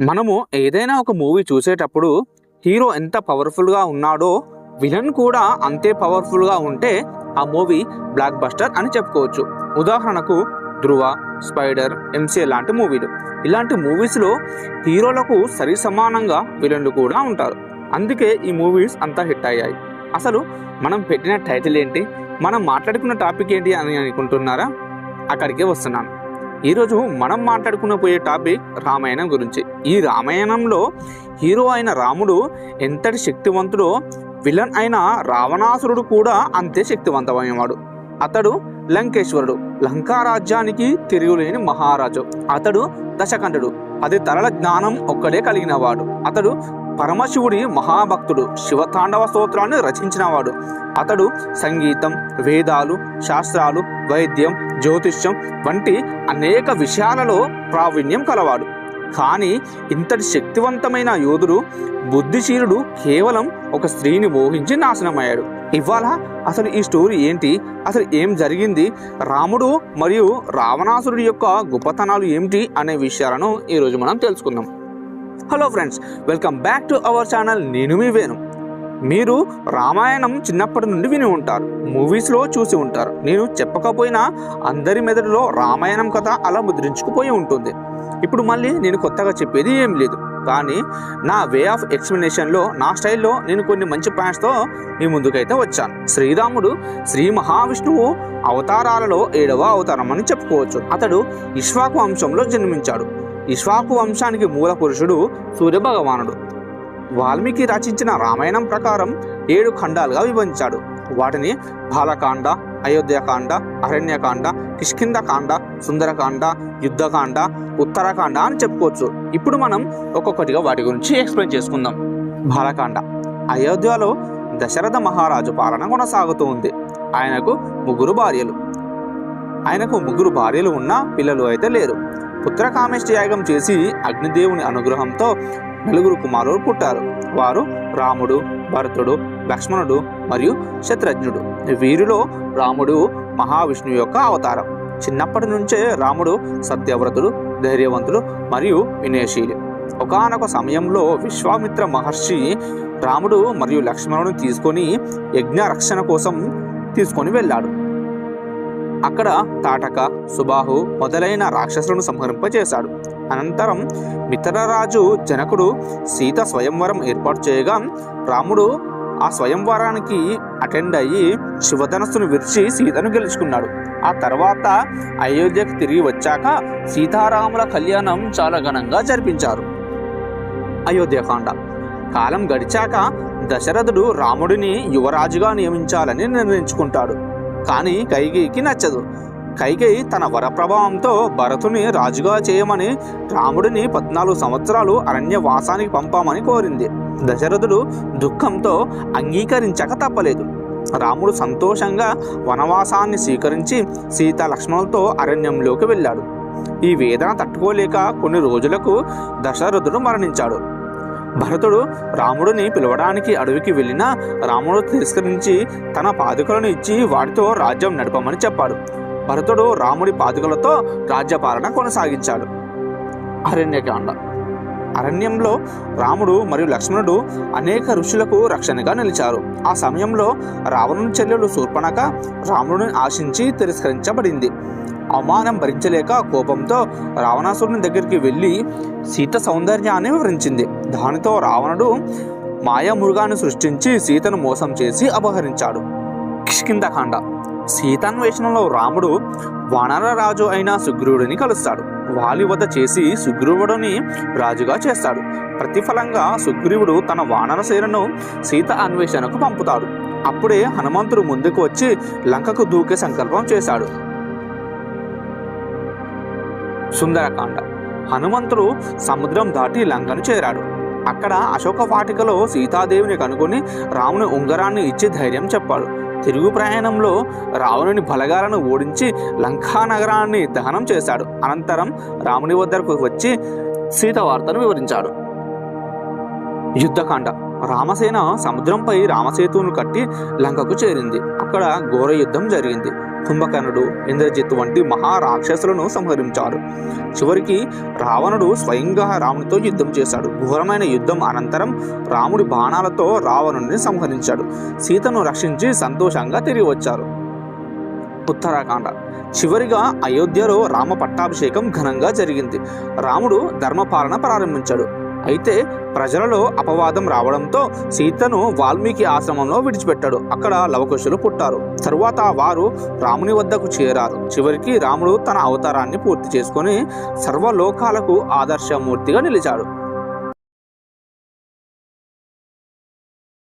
మనము ఏదైనా ఒక మూవీ చూసేటప్పుడు హీరో ఎంత పవర్ఫుల్గా ఉన్నాడో విలన్ కూడా అంతే పవర్ఫుల్గా ఉంటే ఆ మూవీ బ్లాక్ బస్టర్ అని చెప్పుకోవచ్చు. ఉదాహరణకు ధృవ స్పైడర్ ఎంసీఏ లాంటి మూవీలు. ఇలాంటి మూవీస్లో హీరోలకు సరి సమానంగా విలన్లు కూడా ఉంటారు. అందుకే ఈ మూవీస్ అంతా హిట్ అయ్యాయి. అసలు మనం పెట్టిన టైటిల్ ఏంటి? మనం మాట్లాడుకున్న టాపిక్ ఏంటి అని అనుకుంటున్నారా? అక్కడికే వస్తున్నాను. ఈరోజు మనం మాట్లాడుకున్న పోయే టాపిక్ రామాయణం గురించి. ఈ రామాయణంలో హీరో అయిన రాముడు ఎంతటి శక్తివంతుడో విలన్ అయిన రావణాసురుడు కూడా అంతే శక్తివంతమైనవాడు. అతడు లంకేశ్వరుడు. లంకా రాజ్యానికి తిరుగులేని మహారాజు. అతడు దశకంఠుడు. పది తరల జ్ఞానం ఒక్కడే కలిగినవాడు. అతడు పరమశివుడి మహాభక్తుడు శివతాండవ స్తోత్రాన్ని రచించినవాడు. అతడు సంగీతం వేదాలు శాస్త్రాలు వైద్యం జ్యోతిష్యం వంటి అనేక విషయాలలో ప్రావీణ్యం కలవాడు. కానీ ఇంతటి శక్తివంతమైన యోధుడు బుద్ధిశీలుడు కేవలం ఒక స్త్రీని మోహించి నాశనమయ్యాడు. ఇవాళ అసలు ఈ స్టోరీ ఏంటి? అసలు ఏం జరిగింది? రాముడు మరియు రావణాసురుడి యొక్క గొప్పతనాలు ఏమిటి? అనే విషయాలను ఈరోజు మనం తెలుసుకుందాం. Hello friends welcome back to our channel నేను మీ వేణు. మీరు రామాయణం చిన్నప్పటి నుండి విని ఉంటారు మూవీస్లో చూసి ఉంటారు. నేను చెప్పకపోయినా అందరి మెదడులో రామాయణం కథ అలా ముద్రించుకుపోయి ఉంటుంది. ఇప్పుడు మళ్ళీ నేను కొత్తగా చెప్పేది ఏం లేదు. కానీ నా వే ఆఫ్ ఎక్స్ప్లెనేషన్లో నా స్టైల్లో నేను కొన్ని మంచి పాయింట్స్తో మీ ముందుకైతే వచ్చాను. శ్రీరాముడు శ్రీ మహావిష్ణువు అవతారాలలో ఏడవ అవతారం అని చెప్పుకోవచ్చు. అతడు ఇష్వాకు వంశంలో జన్మించాడు. ఇష్వాకు వంశానికి మూల పురుషుడు సూర్యభగవానుడు. వాల్మీకి రచించిన రామాయణం ప్రకారం ఏడు ఖండాలుగా విభజించాడు. వాటిని బాలకాండ అయోధ్యకాండ అరణ్యకాండ కిష్కిందకాండ సుందరకాండ యుద్ధకాండ ఉత్తరాకాండ అని చెప్పుకోవచ్చు. ఇప్పుడు మనం ఒక్కొక్కటిగా వాటి గురించి ఎక్స్ప్లెయిన్ చేసుకుందాం. బాలకాండ. అయోధ్యలో దశరథ మహారాజు పాలన కొనసాగుతూ ఉంది. ఆయనకు ముగ్గురు భార్యలు. ఆయనకు ముగ్గురు భార్యలు ఉన్నా పిల్లలు అయితే లేరు. పుత్రకామేష్టి యాగం చేసి అగ్నిదేవుని అనుగ్రహంతో నలుగురు కుమారులు పుట్టారు. వారు రాముడు భరతుడు లక్ష్మణుడు మరియు శత్రుఘ్నుడు. వీరిలో రాముడు మహావిష్ణువు యొక్క అవతారం. చిన్నప్పటి నుంచే రాముడు సత్యవ్రతుడు ధైర్యవంతుడు మరియు వినయశీలు. ఒకానొక సమయంలో విశ్వామిత్ర మహర్షి రాముడు మరియు లక్ష్మణుని తీసుకొని యజ్ఞ రక్షణ కోసం తీసుకొని వెళ్ళాడు. అక్కడ తాటక సుబాహు మొదలైన రాక్షసులను సంహరింపజేశాడు. అనంతరం మిత్రరాజు జనకుడు సీత స్వయంవరం ఏర్పాటు చేయగా రాముడు ఆ స్వయంవరానికి అటెండ్ అయ్యి శివధనస్సును విరిచి సీతను గెలుచుకున్నాడు. ఆ తర్వాత అయోధ్యకు తిరిగి వచ్చాక సీతారాముల కళ్యాణం చాలా ఘనంగా జరిపించారు. అయోధ్యకాండ కాలం గడిచాక దశరథుడు రాముడిని యువరాజుగా నియమించాలని నిర్ణయించుకుంటాడు. కానీ కైకేయికి నచ్చదు. కైకేయి తన వరప్రభావంతో భరతుని రాజుగా చేయమని రాముడిని పద్నాలుగు సంవత్సరాలు అరణ్యవాసానికి పంపామని కోరింది. దశరథుడు దుఃఖంతో అంగీకరించక తప్పలేదు. రాముడు సంతోషంగా వనవాసాన్ని స్వీకరించి సీత లక్ష్మణులతో అరణ్యంలోకి వెళ్ళాడు. ఈ వేదన తట్టుకోలేక కొన్ని రోజులకు దశరథుడు మరణించాడు. భరతుడు రాముడిని పిలవడానికి అడవికి వెళ్ళినా రాముడు తిరస్కరించి తన పాదుకలను ఇచ్చి వాటితో రాజ్యం నడపమని చెప్పాడు. భరతుడు రాముడి పాదుకలతో రాజ్యపాలన కొనసాగించాడు. అరణ్యకాండ. అరణ్యంలో రాముడు మరియు లక్ష్మణుడు అనేక ఋషులకు రక్షణగా నిలిచారు. ఆ సమయంలో రావణుని చెల్లెలు శూర్పణక రాముడిని ఆశించి తిరస్కరించబడింది. అవమానం భరించలేక కోపంతో రావణాసురుని దగ్గరికి వెళ్ళి సీత సౌందర్యాన్ని వివరించింది. దానితో రావణుడు మాయామృగాన్ని సృష్టించి సీతను మోసం చేసి అపహరించాడు. కిష్కిందకాండ సీతాన్వేషణలో రాముడు వానర రాజు అయిన సుగ్రీవుడిని కలుస్తాడు. వాలి వద్ద చేసి సుగ్రీవుడిని రాజుగా చేస్తాడు. ప్రతిఫలంగా సుగ్రీవుడు తన వానర సేనను సీత అన్వేషణకు పంపుతాడు. అప్పుడే హనుమంతుడు ముందుకు వచ్చి లంకకు దూకే సంకల్పం చేశాడు. సుందరకాండ. హనుమంతుడు సముద్రం దాటి లంకను చేరాడు. అక్కడ అశోక వాటికలో సీతాదేవిని కనుగొని రాముని ఉంగరాన్ని ఇచ్చి ధైర్యం చెప్పాడు. తిరుగు ప్రయాణంలో రావణుని బలగాలను ఓడించి లంకా నగరాన్ని దహనం చేశాడు. అనంతరం రాముని వద్దకు వచ్చి సీత వార్తను వివరించాడు. యుద్ధకాండ. రామసేన సముద్రంపై రామసేతువును కట్టి లంకకు చేరింది. అక్కడ ఘోర యుద్ధం జరిగింది. కుంభకర్ణుడు ఇంద్రజిత్ వంటి మహారాక్షసులను సంహరించారు. చివరికి రావణుడు స్వయంగా రామునితో యుద్ధం చేశాడు. ఘోరమైన యుద్ధం అనంతరం రాముడి బాణాలతో రావణుడిని సంహరించాడు. సీతను రక్షించి సంతోషంగా తిరిగి వచ్చారు. ఉత్తరాఖండ. చివరిగా అయోధ్యలో రామ పట్టాభిషేకం ఘనంగా జరిగింది. రాముడు ధర్మపాలన ప్రారంభించాడు. అయితే ప్రజలలో అపవాదం రావడంతో సీతను వాల్మీకి ఆశ్రమంలో విడిచిపెట్టాడు. అక్కడ లవకుశులు పుట్టారు. తరువాత వారు రాముని వద్దకు చేరారు. చివరికి రాముడు తన అవతారాన్ని పూర్తి చేసుకొని సర్వలోకాలకు ఆదర్శమూర్తిగా నిలిచాడు.